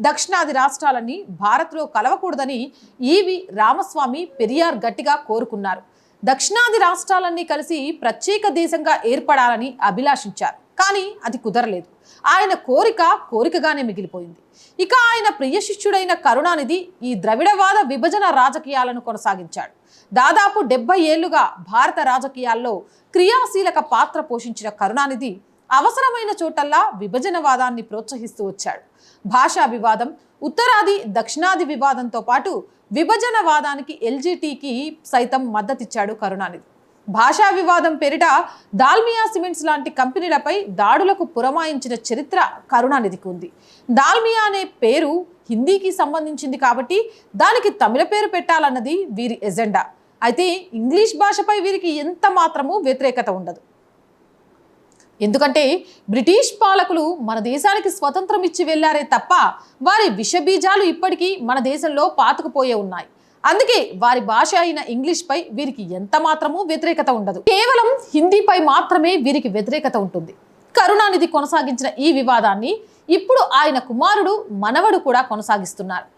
దక్షిణాది రాష్ట్రాలన్నీ భారత్లో కలవకూడదని ఈవి రామస్వామి పెరియార్ గట్టిగా కోరుకున్నారు. దక్షిణాది రాష్ట్రాలన్నీ కలిసి ప్రత్యేక దేశంగా ఏర్పడాలని అభిలాషించారు. కానీ అది కుదరలేదు. ఆయన కోరిక కోరికగానే మిగిలిపోయింది. ఇక ఆయన ప్రియ శిష్యుడైన కరుణానిధి ఈ ద్రవిడవాద విభజన రాజకీయాలను కొనసాగించాడు. దాదాపు డెబ్బై ఏళ్ళుగా భారత రాజకీయాల్లో క్రియాశీలక పాత్ర పోషించిన కరుణానిధి అవసరమైన చోటల్లా విభజనవాదాన్ని ప్రోత్సహిస్తూ వచ్చాడు. భాషా వివాదం ఉత్తరాది దక్షిణాది వివాదంతో పాటు విభజనవాదానికి ఎల్జీటీకి సైతం మద్దతిచ్చాడు కరుణానిధి. భాషా వివాదం పేరిట దాల్మియా సిమెంట్స్ లాంటి కంపెనీలపై దాడులకు పురమాయించిన చరిత్ర కరుణానిధికి ఉంది. దాల్మియా అనే పేరు హిందీకి సంబంధించింది కాబట్టి దానికి తమిళ పేరు పెట్టాలన్నది వీరి ఎజెండా. అయితే ఇంగ్లీష్ భాషపై వీరికి ఎంత మాత్రమూ వ్యతిరేకత ఉండదు. ఎందుకంటే బ్రిటిష్ పాలకులు మన దేశానికి స్వతంత్రం ఇచ్చి వెళ్ళారే తప్ప వారి విషబీజాలు ఇప్పటికీ మన దేశంలో పాతుకుపోయే ఉన్నాయి. అందుకే వారి భాష అయిన ఇంగ్లీష్ పై వీరికి ఎంత మాత్రమూ వ్యతిరేకత ఉండదు. కేవలం హిందీపై మాత్రమే వీరికి వ్యతిరేకత ఉంటుంది. కరుణానిధి కొనసాగించిన ఈ వివాదాన్ని ఇప్పుడు ఆయన కుమారుడు మనవడు కూడా కొనసాగిస్తున్నారు.